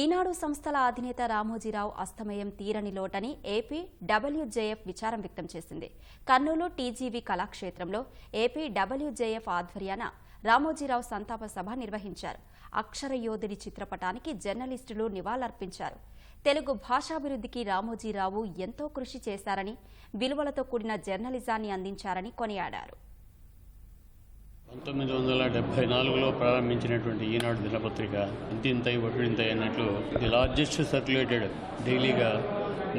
ఈనాడు సంస్థల అధినేత రామోజీరావు అస్తమయం తీరని లోటని ఏపీ డబ్ల్యూజేఎఫ్ విచారం వ్యక్తం చేసింది. కర్నూలు టీజీవీ కళాక్షేత్రంలో ఏపీ డబ్ల్యూజేఎఫ్ ఆధ్వర్యాన రామోజీరావు సంతాప సభ నిర్వహించారు. అక్షరయోధుడి చిత్రపటానికి జర్నలిస్టులు నివాళులర్పించారు. తెలుగు భాషాభివృద్ధికి రామోజీరావు ఎంతో కృషి చేశారని విలువలతో కూడిన జర్నలిజాన్ని అందించారని కొనియాడారు. పంతొమ్మిది వందల డెబ్బై నాలుగులో ప్రారంభించినటువంటి ఈనాడు దినపత్రిక ఇంతింతై ఒట్టింతై అన్నట్లు ది లార్జెస్ట్ సర్క్యులేటెడ్ డైలీగా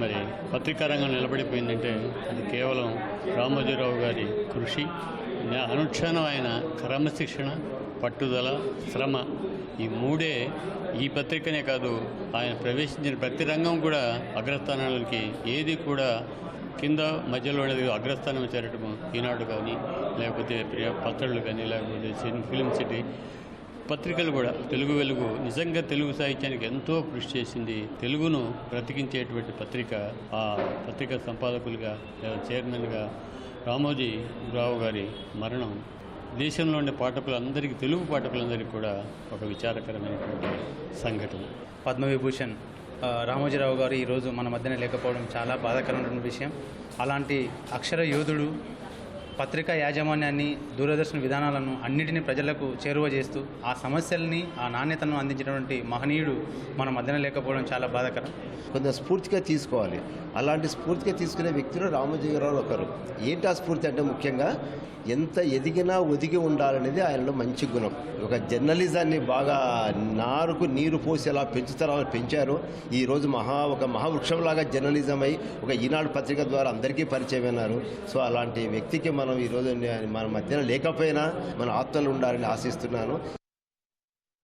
మరి పత్రికా రంగం నిలబడిపోయిందంటే అది కేవలం రామోజీరావు గారి కృషి న్యా- అనుక్షణం ఆయన క్రమశిక్షణ పట్టుదల శ్రమ ఈ మూడే ఈ పత్రికనే కాదు ఆయన ప్రవేశించిన ప్రతి రంగం కూడా అగ్రస్థానాలకి ఏది కూడా కింద మధ్యలో ఉండేది అగ్రస్థానం చేరటము ఈనాడు కానీ లేకపోతే ప్రియ పత్రికలు కానీ లేకపోతే ఫిలిం సిటీ పత్రికలు కూడా తెలుగు వెలుగు నిజంగా తెలుగు సాహిత్యానికి ఎంతో కృషి చేసింది. తెలుగును బ్రతికించేటువంటి పత్రిక ఆ పత్రిక సంపాదకులుగా లేదా చైర్మన్గా రామోజీ రావు గారి మరణం దేశంలో ఉండే పాఠకులందరికీ తెలుగు పాఠకులందరికీ కూడా ఒక విచారకరమైనటువంటి సంఘటన. పద్మవిభూషణ్ రామోజీరావు గారు ఈరోజు మన మధ్యన లేకపోవడం చాలా బాధాకరమైన విషయం. అలాంటి అక్షర యోధుడు పత్రికా యాజమాన్యాన్ని దూరదర్శన విధానాలను అన్నిటినీ ప్రజలకు చేరువ చేస్తూ ఆ సమస్యల్ని ఆ నాణ్యతను అందించినటువంటి మహనీయుడు మన మధ్యన లేకపోవడం చాలా బాధాకరం. కొంత స్ఫూర్తిగా తీసుకోవాలి. అలాంటి స్ఫూర్తిగా తీసుకునే వ్యక్తులు రామజీవరావు ఒకరు. ఏంటి ఆ స్ఫూర్తి అంటే ముఖ్యంగా ఎంత ఎదిగినా ఒదిగి ఉండాలనేది ఆయనలో మంచి గుణం. ఒక జర్నలిజాన్ని బాగా నారుకు నీరు పోసి ఎలా పెంచుతారో అలా పెంచారు. ఈరోజు మహా ఒక మహావృక్షంలాగా జర్నలిజం అయి ఒక ఈనాడు పత్రిక ద్వారా అందరికీ పరిచయమైనారు సో అలాంటి వ్యక్తికి మనం ఈరోజు మన మధ్యన లేకపోయినా మన ఆత్మలు ఉండాలని ఆశిస్తున్నాను.